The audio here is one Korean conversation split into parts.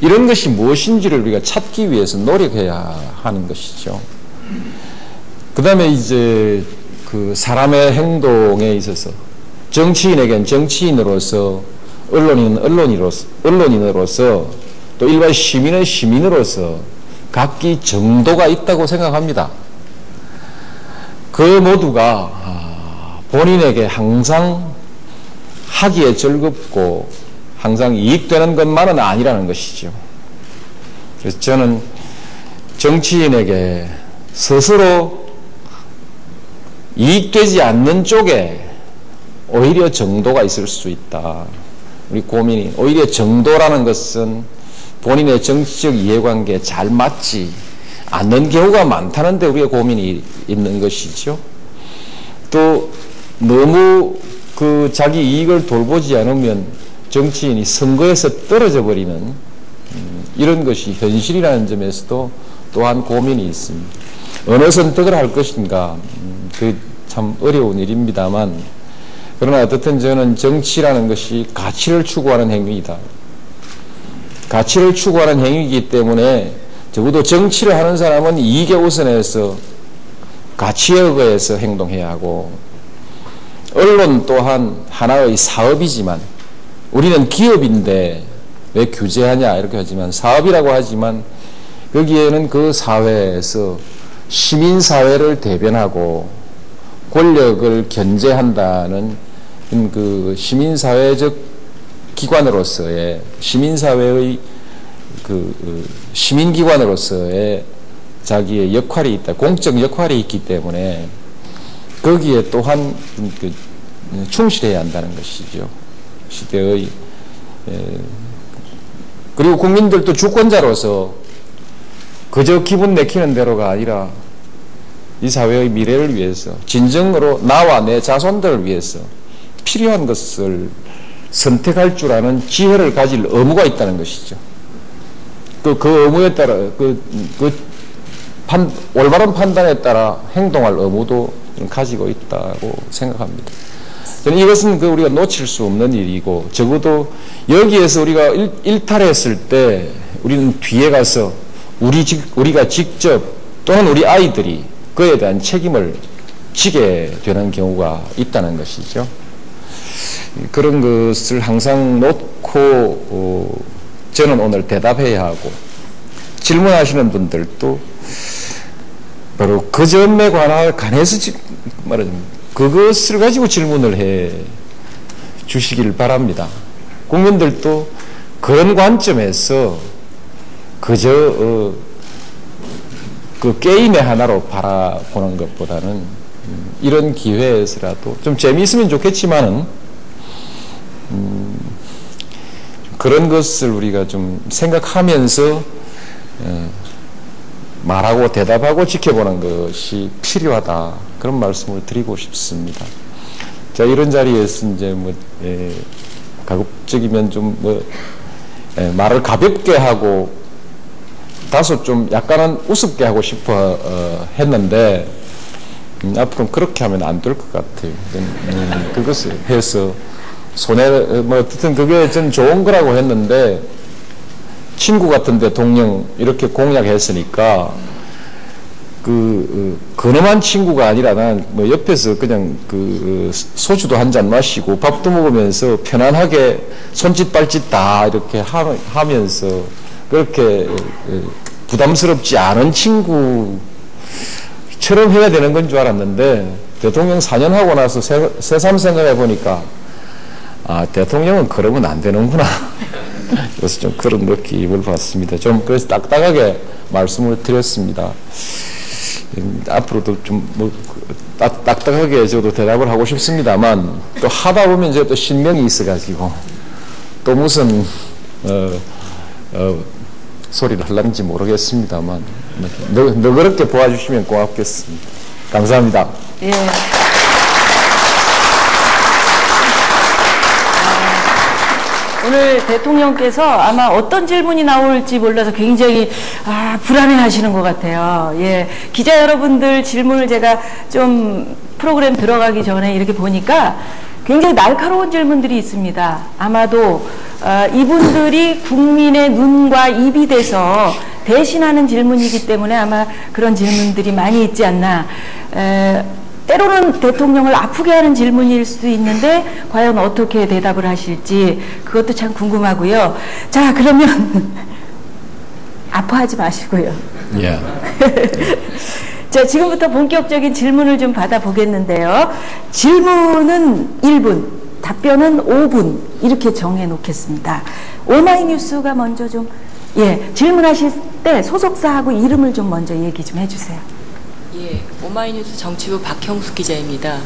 이런 것이 무엇인지를 우리가 찾기 위해서 노력해야 하는 것이죠. 그 다음에 이제 그 사람의 행동에 있어서 정치인에겐 정치인으로서 언론인은 언론인으로서, 언론인으로서 또 일반 시민은 시민으로서 각기 정도가 있다고 생각합니다. 그 모두가 아, 본인에게 항상 하기에 즐겁고 항상 이익되는 것만은 아니라는 것이죠. 그래서 저는 정치인에게 스스로 이익되지 않는 쪽에 오히려 정도가 있을 수 있다. 우리 고민이 오히려 정도라는 것은 본인의 정치적 이해관계에 잘 맞지 않는 경우가 많다는데 우리가 고민이 있는 것이죠. 또 너무 그 자기 이익을 돌보지 않으면 정치인이 선거에서 떨어져 버리는 음, 이런 것이 현실이라는 점에서도 또한 고민이 있습니다. 어느 선택을 할 것인가 음, 그참 어려운 일입니다만 그러나 어떻든 저는 정치라는 것이 가치를 추구하는 행위이다. 가치를 추구하는 행위이기 때문에 적어도 정치를 하는 사람은 이익에 우선해서 가치에 의해서 행동해야 하고 언론 또한 하나의 사업이지만 우리는 기업인데 왜 규제하냐 이렇게 하지만 사업이라고 하지만 거기에는 그 사회에서 시민사회를 대변하고 권력을 견제한다는 그 시민사회적 기관으로서의 시민사회의 그, 그 시민기관으로서의 자기의 역할이 있다. 공적 역할이 있기 때문에 거기에 또한 그 충실해야 한다는 것이죠. 시대의 그리고 국민들도 주권자로서 그저 기분 내키는 대로가 아니라 이 사회의 미래를 위해서 진정으로 나와 내 자손들을 위해서 필요한 것을 선택할 줄 아는 지혜를 가질 의무가 있다는 것이죠. 그, 그 의무에 따라, 그, 그 판, 올바른 판단에 따라 행동할 의무도 가지고 있다고 생각합니다. 저는 이것은 그 우리가 놓칠 수 없는 일이고, 적어도 여기에서 우리가 일, 일탈했을 때 우리는 뒤에 가서 우리, 우리가 직접 또는 우리 아이들이 그에 대한 책임을 지게 되는 경우가 있다는 것이죠. 그런 것을 항상 놓고 어, 저는 오늘 대답해야 하고 질문하시는 분들도 바로 그 점에 관해서 말하자면 그것을 가지고 질문을 해 주시기를 바랍니다. 국민들도 그런 관점에서 그저 어, 그 게임의 하나로 바라보는 것보다는 음, 이런 기회에서라도 좀 재미있으면 좋겠지만은 음, 그런 것을 우리가 좀 생각하면서 어, 말하고 대답하고 지켜보는 것이 필요하다 그런 말씀을 드리고 싶습니다. 자 이런 자리에서 이제 뭐 예, 가급적이면 좀 뭐 예, 말을 가볍게 하고 다소 좀 약간은 우습게 하고 싶어 어, 했는데 음, 앞으로는 그렇게 하면 안 될 것 같아요. 음, 그것을 해서 손해 뭐 어쨌든 그게 전 좋은 거라고 했는데 친구 같은 대통령 이렇게 공약했으니까 그 어, 근엄한 친구가 아니라 난 뭐 옆에서 그냥 그 소주도 한 잔 마시고 밥도 먹으면서 편안하게 손짓 발짓 다 이렇게 하, 면서 그렇게 어, 부담스럽지 않은 친구처럼 해야 되는 건 줄 알았는데 대통령 4년 하고 나서 새삼 생각해 보니까 아, 대통령은 그러면 안 되는구나. 그래서 좀 그런 느낌을 받습니다. 좀 그래서 딱딱하게 말씀을 드렸습니다. 음, 앞으로도 좀뭐 딱, 딱딱하게 저도 대답을 하고 싶습니다만 또 하다 보면 이제 또 신명이 있어가지고 또 무슨 어, 어, 소리를 하려는지 모르겠습니다만 너, 너그럽게 보아주시면 고맙겠습니다. 감사합니다. 예. 오늘 대통령께서 아마 어떤 질문이 나올지 몰라서 굉장히 아, 불안해 하시는 것 같아요. 예. 기자 여러분들 질문을 제가 좀 프로그램 들어가기 전에 이렇게 보니까 굉장히 날카로운 질문들이 있습니다. 아마도 어, 이분들이 국민의 눈과 입이 돼서 대신하는 질문이기 때문에 아마 그런 질문들이 많이 있지 않나. 에, 때로는 대통령을 아프게 하는 질문일 수도 있는데 과연 어떻게 대답을 하실지 그것도 참 궁금하고요. 자 그러면 아파하지 마시고요. 예. 자, 지금부터 본격적인 질문을 좀 받아보겠는데요. 질문은 1분, 답변은 5분, 이렇게 정해 놓겠습니다. 오마이뉴스가 먼저 좀, 예, 질문하실 때 소속사하고 이름을 좀 먼저 얘기 좀 해주세요. 예, 오마이뉴스 정치부 박형숙 기자입니다.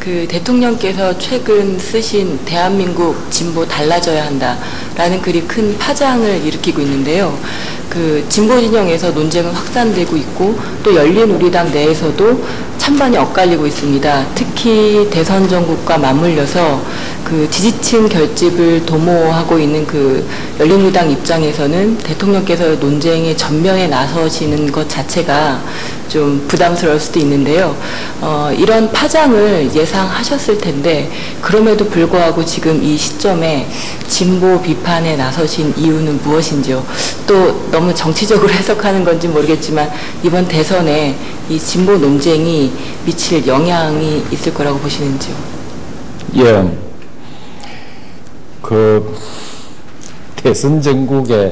그 대통령께서 최근 쓰신 대한민국 진보 달라져야 한다라는 글이 큰 파장을 일으키고 있는데요. 그 진보 진영에서 논쟁은 확산되고 있고 또 열린 우리당 내에서도 찬반이 엇갈리고 있습니다. 특히 대선 정국과 맞물려서 그 지지층 결집을 도모하고 있는 그 열린 우리당 입장에서는 대통령께서 논쟁의 전면에 나서시는 것 자체가 좀 부담스러울 수도 있는데요. 어, 이런 파장을 예상하셨을 텐데 그럼에도 불구하고 지금 이 시점에 진보 비판에 나서신 이유는 무엇인지요? 또 너무 정치적으로 해석하는 건지 모르겠지만 이번 대선에 이 진보 논쟁이 미칠 영향이 있을 거라고 보시는지요? 예. 그 대선 전국에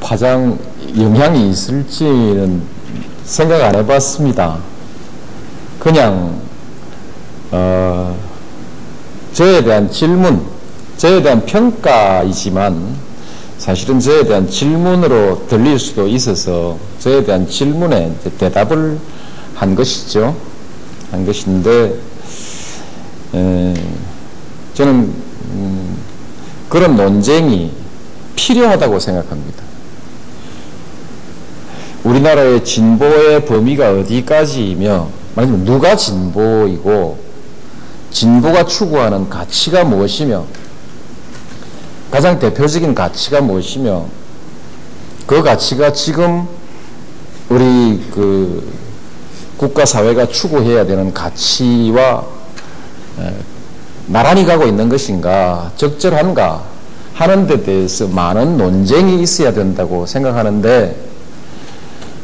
파장 영향이 있을지는 생각 안 해봤습니다. 그냥 어, 저에 대한 질문, 저에 대한 평가이지만 사실은 저에 대한 질문으로 들릴 수도 있어서 저에 대한 질문에 대답을 한 것이죠. 한 것인데 에, 저는 음, 그런 논쟁이 필요하다고 생각합니다. 우리나라의 진보의 범위가 어디까지이며 말하자면 누가 진보이고 진보가 추구하는 가치가 무엇이며 가장 대표적인 가치가 무엇이며 그 가치가 지금 우리 그 국가 사회가 추구해야 되는 가치와 나란히 가고 있는 것인가 적절한가 하는 데 대해서 많은 논쟁이 있어야 된다고 생각하는데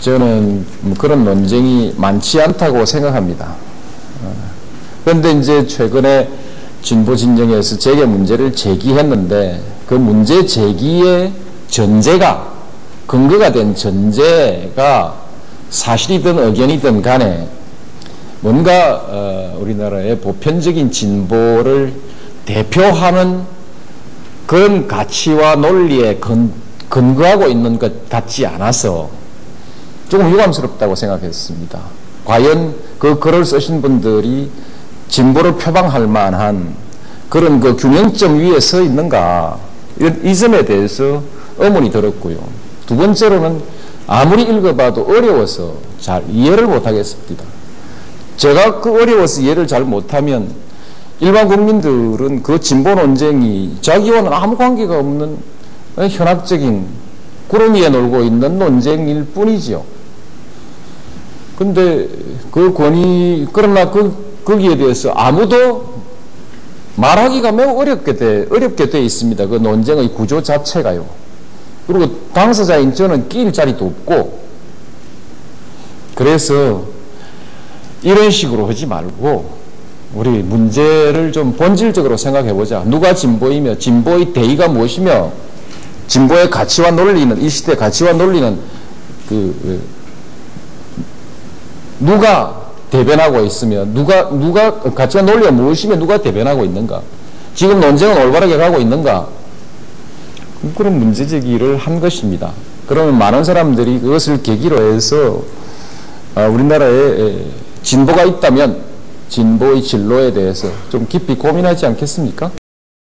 저는 뭐 그런 논쟁이 많지 않다고 생각합니다. 그런데 이제 최근에 진보 진영에서 제게 문제를 제기했는데 그 문제 제기의 전제가 근거가 된 전제가 사실이든 의견이든 간에 뭔가 어, 우리나라의 보편적인 진보를 대표하는 그런 가치와 논리에 근, 근거하고 있는 것 같지 않아서 조금 유감스럽다고 생각했습니다. 과연 그 글을 쓰신 분들이 진보를 표방할 만한 그런 그 균형점 위에 서 있는가 이 점에 대해서 의문이 들었고요. 두 번째로는 아무리 읽어봐도 어려워서 잘 이해를 못하겠습니다. 제가 그 어려워서 이해를 잘 못하면 일반 국민들은 그 진보 논쟁이 자기와는 아무 관계가 없는 현학적인 구름 위에 놀고 있는 논쟁일 뿐이지요. 근데 그 권위, 그러나 그, 거기에 대해서 아무도 말하기가 매우 어렵게 돼, 어렵게 돼 있습니다. 그 논쟁의 구조 자체가요. 그리고 당사자인 저는 끼일 자리도 없고, 그래서 이런 식으로 하지 말고, 우리 문제를 좀 본질적으로 생각해 보자. 누가 진보이며, 진보의 대의가 무엇이며, 진보의 가치와 논리는, 이 시대 가치와 논리는 그, 누가 대변하고 있으며 누가 누가 가치와 논리가 무엇이며 누가 대변하고 있는가? 지금 논쟁은 올바르게 가고 있는가? 그런 문제 제기를 한 것입니다. 그러면 많은 사람들이 그것을 계기로 해서 우리나라에 진보가 있다면 진보의 진로에 대해서 좀 깊이 고민하지 않겠습니까?